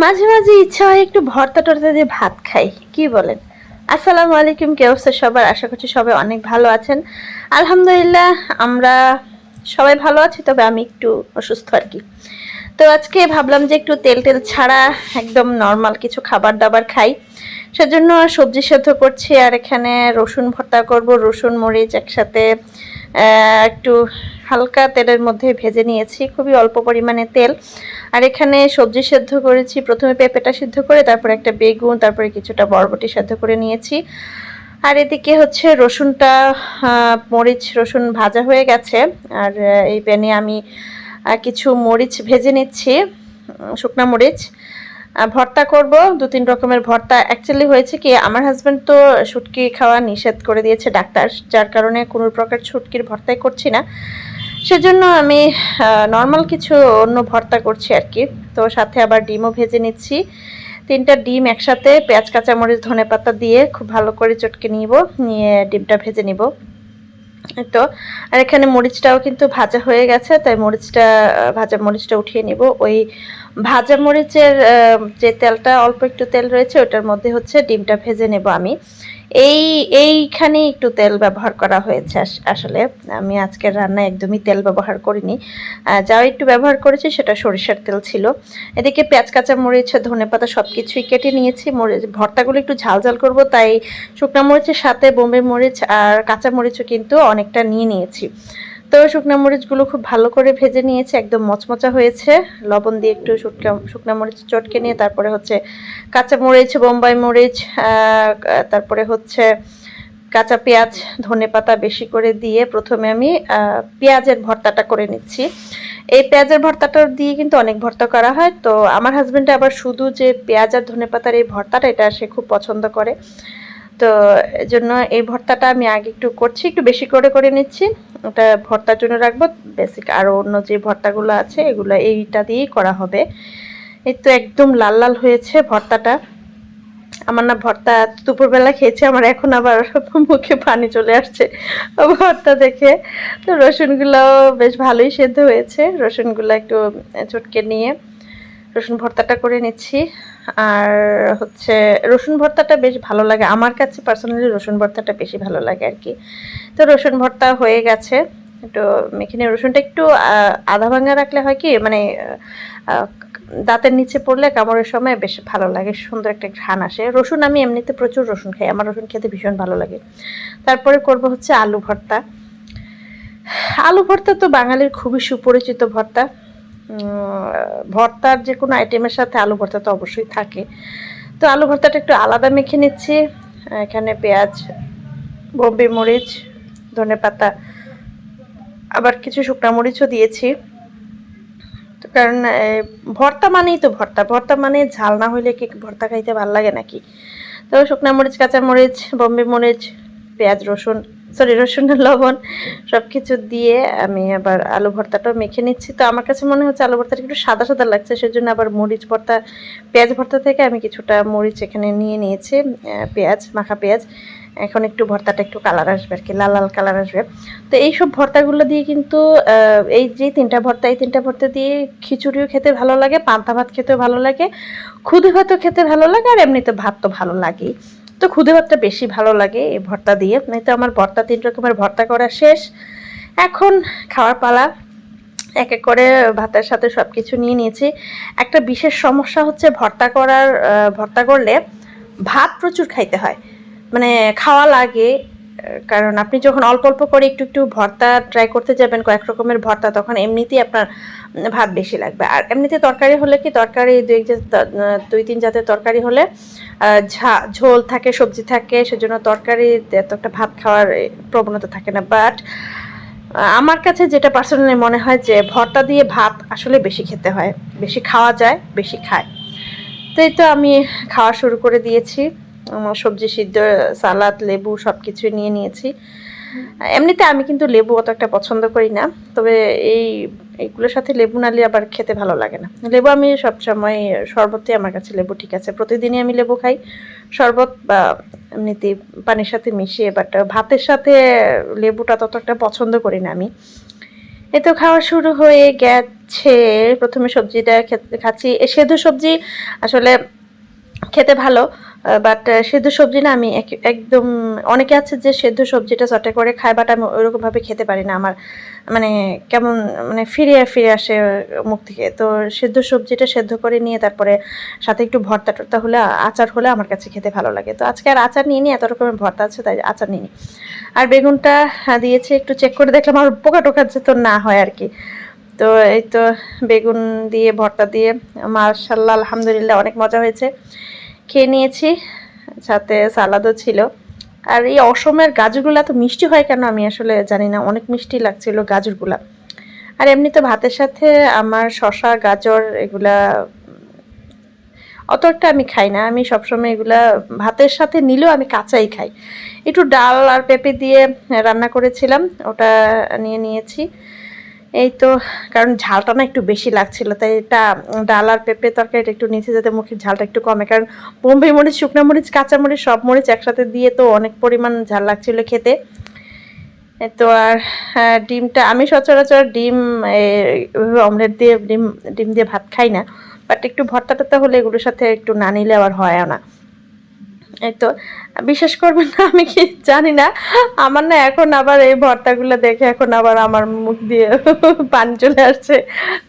মাঝে মাঝে ইচ্ছা হয় একটু ভর্তা টর্তা দিয়ে ভাত খাই। কি বলেন? আসসালামু আলাইকুম, কে অবস্থা সবার? আশা করছি সবাই অনেক ভালো আছেন। আলহামদুলিল্লাহ, আমরা সবাই ভালো আছি, তবে আমি একটু অসুস্থ আর কি। তো আজকে ভাবলাম যে একটু তেল তেল ছাড়া একদম নর্মাল কিছু খাবার দাবার খাই। সেজন্য সবজি সেদ্ধ করছি, আর এখানে রসুন ভর্তা করব, রসুন, মরিচ একসাথে একটু হালকা তেলের মধ্যে ভেজে নিয়েছি, খুবই অল্প পরিমাণে তেল। আর এখানে সবজি সেদ্ধ করেছি, প্রথমে পেঁপেটা সিদ্ধ করে, তারপরে একটা বেগুন, তারপরে কিছুটা বরবটি সেদ্ধ করে নিয়েছি। আর এদিকে হচ্ছে রসুনটা মরিচ, রসুন ভাজা হয়ে গেছে। আর এই প্যানে আমি কিছু মরিচ ভেজে নিচ্ছি শুকনা মরিচ। ভর্তা করব দু তিন রকমের ভর্তা। অ্যাকচুয়ালি হয়েছে কি, আমার হাজব্যান্ড তো শুটকি খাওয়া নিষেধ করে দিয়েছে ডাক্তার, যার কারণে কোনো প্রকার শুটকির ভর্তাই করছি না। সেজন্য আমি নর্মাল কিছু অন্য ভর্তা করছি আর কি তো সাথে আবার ডিমও ভেজে নিচ্ছি। তিনটা ডিম একসাথে পেঁয়াজ, কাঁচামরিচ, ধনে পাতা দিয়ে খুব ভালো করে চটকে নিব, নিয়ে ডিমটা ভেজে নিব। তো, আর এখানে মরিচটাও কিন্তু ভাজা হয়ে গেছে, তাই মরিচটা, ভাজা মরিচটা উঠিয়ে নিব। ওই ভাজা মরিচের যে তেলটা অল্প একটু তেল রয়েছে, ওটার মধ্যে হচ্ছে ডিমটা ভেজে নেব আমি। এই, এইখানে একটু তেল ব্যবহার করা হয়েছে আস- আসলে। আমি আজকের রান্নায় একদমই তেল ব্যবহার করিনি। যা একটু ব্যবহার করেছি সেটা সরিষার তেল ছিল। এদিকে পেঁয়াজ কাঁচা মরিচ ধনে পাতা সব কিছুই কেটে নিয়েছি। মরিচ, ভর্তাগুলো একটু ঝাল ঝাল করব, তাই শুকনা মরিচের সাথে বোম্বে মরিচ আর কাঁচা মরিচও কিন্তু অনেকটা নিয়ে নিয়েছি। তো শুকনো মরিচগুলো খুব ভালো করে ভেজে নিয়েছে, একদম মচমচা হয়েছে। লবণ দিয়ে একটু শুকনো শুকনো মরিচ চটকে নিয়ে তারপরে হচ্ছে কাঁচা মরিচ, বোম্বাই মরিচ তারপরে হচ্ছে কাঁচা পেঁয়াজ, ধনে পাতা বেশি করে দিয়ে প্রথমে আমি পেঁয়াজের ভর্তাটা করে নিচ্ছি। এই পেঁয়াজের ভর্তাটা দিয়ে কিন্তু অনেক ভর্তা করা হয়। তো আমার হাজবেন্ড আবার শুধু যে পেঁয়াজ আর ধনে পাতার এই ভর্তাটা, এটা সে খুব পছন্দ করে। তো এজন্য এই ভর্তাটা আমি আগে একটু করছি, একটু বেশি করে করে নিচ্ছি। ওটা ভর্তার জন্য রাখব। বেসিক আরও অন্য যে ভর্তাগুলো আছে, এগুলো এইটা দিয়েই করা হবে। এই তো একদম লাল লাল হয়েছে ভর্তাটা। আমার না ভর্তা দুপুরবেলা খেয়েছে, আমার এখন আবার মুখে পানি চলে আসছে ভর্তা দেখে। তো রসুনগুলো বেশ ভালোই সেদ্ধ হয়েছে। রসুনগুলো একটু চটকে নিয়ে রসুন ভর্তাটা করে নিচ্ছি। আর হচ্ছে রসুন ভর্তাটা বেশ ভালো লাগে। আমার কাছে পার্সোনালি রসুন ভর্তাটা বেশি ভালো লাগে আর কি। তো রসুন ভর্তা হয়ে গেছে। একটু এখানে রসুনটা একটু আধা ভাঙা রাখলে হয় কি মানে দাঁতের নিচে পড়লে কামড়ের সময় বেশ ভালো লাগে, সুন্দর একটা ঘ্রাণ আসে। রসুন আমি এমনিতে প্রচুর রসুন খাই, আমার রসুন খেতে ভীষণ ভালো লাগে। তারপরে করব হচ্ছে আলু ভর্তা। আলু ভর্তা তো বাঙালির খুবই সুপরিচিত ভর্তা। ভর্তার যে কোনো আইটেমের সাথে আলু ভর্তা তো অবশ্যই থাকে। তো আলু ভর্তাটা একটু আলাদা মেখে নিচ্ছি। এখানে পেঁয়াজ, বোম্বে মরিচ, ধনে পাতা, আবার কিছু শুকনো মরিচও দিয়েছি। তো কারণ ভর্তা মানেই তো ভর্তা। ভর্তা মানে ঝাল না হইলে কি ভর্তা খাইতে ভালো লাগে নাকি? তো শুকনো মরিচ, কাঁচা মরিচ, বোম্বে মরিচ, পেঁয়াজ, রসুন সরি, রসুন লবণ সব কিছু দিয়ে আমি আবার আলু ভর্তাটাও মেখে নিচ্ছি। তো আমার কাছে মনে হচ্ছে আলু ভর্তাটা একটু সাদা সাদা লাগছে, সেজন্য আবার মরিচ ভর্তা, পেঁয়াজ ভর্তা থেকে আমি কিছুটা মরিচ এখানে নিয়ে নিয়েছি পেঁয়াজ, মাখা পেঁয়াজ। এখন একটু ভর্তাটা একটু কালার আসবে আর কি লাল লাল কালার আসবে। তো এইসব ভর্তাগুলো দিয়ে কিন্তু এই যে তিনটা ভর্তা, এই তিনটা ভর্তা দিয়ে খিচুড়িও খেতে ভালো লাগে, পান্তা ভাত খেতেও ভালো লাগে, খুদে ভাতও খেতে ভালো লাগে, আর এমনিতে ভাত তো ভালো লাগেই। তো খুদে ভাতটা বেশি ভালো লাগে এই ভর্তা দিয়ে। তো আমার ভর্তা, তিন রকমের ভর্তা করা শেষ। এখন খাওয়ার পালা। এক এক করে ভাতের সাথে সব কিছু নিয়ে নিয়েছি। একটা বিশেষ সমস্যা হচ্ছে ভর্তা করার ভর্তা করলে ভাত প্রচুর খাইতে হয়। মানে খাওয়া লাগে কারণ আপনি যখন অল্প অল্প করে একটু একটু ভর্তা ট্রাই করতে যাবেন, কয়েক রকমের ভর্তা, তখন এমনিতেই আপনার ভাত বেশি লাগবে। আর এমনিতে তরকারি হলে কি, তরকারি দুই এক দুই তিন জাতের তরকারি হলে ঝা- ঝোল থাকে, সবজি থাকে, সেজন্য তরকারি এত একটা ভাত খাওয়ার প্রবণতা থাকে না। বাট আমার কাছে যেটা পার্সোনালি মনে হয় যে, ভর্তা দিয়ে ভাত আসলে বেশি খেতে হয়। বেশি খাওয়া যায়, বেশি খায়। তো এই তো আমি খাওয়া শুরু করে দিয়েছি। সবজি সিদ্ধ, সালাদ, লেবু সব কিছু নিয়ে নিয়েছি। এমনিতে আমি কিন্তু লেবু অত একটা পছন্দ করি না, তবে এই এইগুলোর সাথে লেবু নালে আবার খেতে ভালো লাগে না। লেবু আমি সবসময়, শরবতে আমার কাছে লেবু ঠিক আছে। প্রতিদিনই আমি লেবু খাই। শরবত বা এমনিতে পানির সাথে মিশিয়ে বাট ভাতের সাথে লেবুটা তত একটা পছন্দ করি না আমি। এই তো খাওয়া শুরু হয়ে গেছে। প্রথমে সবজিটা খাচ্ছি। এ সেদ্ধ সবজি আসলে খেতে ভালো বাট সেদ্ধ সবজি না আমি এক- একদম, অনেকে আছে যে সেদ্ধ সবজিটা চটে করে খায় বাট আমি ওইরকমভাবে খেতে পারি না আমার মানে কেমন মানে ফিরে ফিরে আসে মুখ থেকে। তো সেদ্ধ সবজিটা সেদ্ধ করে নিয়ে তারপরে সাথে একটু ভর্তা টর্তা হলে, আচার হলে আমার কাছে খেতে ভালো লাগে। তো আজকে আর আচার নিয়ে নিই এত রকমের ভর্তা আছে, তাই আচার নিয়ে নিই আর বেগুনটা দিয়েছে, একটু চেক করে দেখলাম আর পোকা টোকা যে তো না হয় আর কি। তো এই তো বেগুন দিয়ে, ভর্তা দিয়ে মার্শাল্লাহ আলহামদুলিল্লাহ, অনেক মজা হয়েছে। খেয়ে নিয়েছি, সাথে সালাদও ছিল। আর এই অসমের গাজরগুলো এত মিষ্টি হয় কেন আমি আসলে জানি না, অনেক মিষ্টি লাগছিল গাজরগুলা। আর এমনি তো ভাতের সাথে আমার শশা গাজর এগুলা, অত একটা আমি খাই না। আমি সবসময় এগুলা ভাতের সাথে নিলেও আমি কাঁচাই খাই। একটু ডাল আর পেঁপে দিয়ে রান্না করেছিলাম, ওটা নিয়ে নিয়েছি। এই তো কারণ ঝালটা না একটু বেশি লাগছিল তাই এটা ডাল আর পেঁপে তরকারিটা একটু নিচে যাতে মুখের ঝালটা একটু কমে। কারণ বোম্বে মরিচ শুকনো মরিচ কাঁচা মরিচ সব মরিচ একসাথে দিয়ে তো অনেক পরিমাণ ঝাল লাগছিল খেতে। তো আর হ্যাঁ, ডিমটা আমি সচরাচর ডিম অমলেট দিয়ে ডিম ডিম দিয়ে ভাত খাই না। বাট একটু ভর্তা টর্তা হলে এগুলোর সাথে একটু না নিলে আবার হয় না। এই তো, বিশ্বাস করবেন না, আমি কি জানি না। আমার না এখন আবার এই ভর্তাগুলো দেখে এখন আবার আমার মুখ দিয়ে পানি চলে আসছে।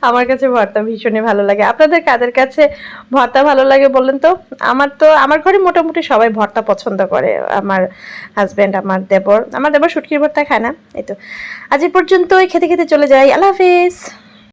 আমার কাছে ভর্তা ভীষণই ভালো লাগে। আপনাদের কাদের কাছে ভর্তা ভালো লাগে বলেন তো? আমার তো, আমার ঘরে মোটামুটি সবাই ভর্তা পছন্দ করে। আমার হাজব্যান্ড আমার দেবর। আমার দেবর শুটকির ভর্তা খায় না, এই তো। আজ পর্যন্ত খেতে খেতে চলে যাই। আল্লাহ হাফিজ।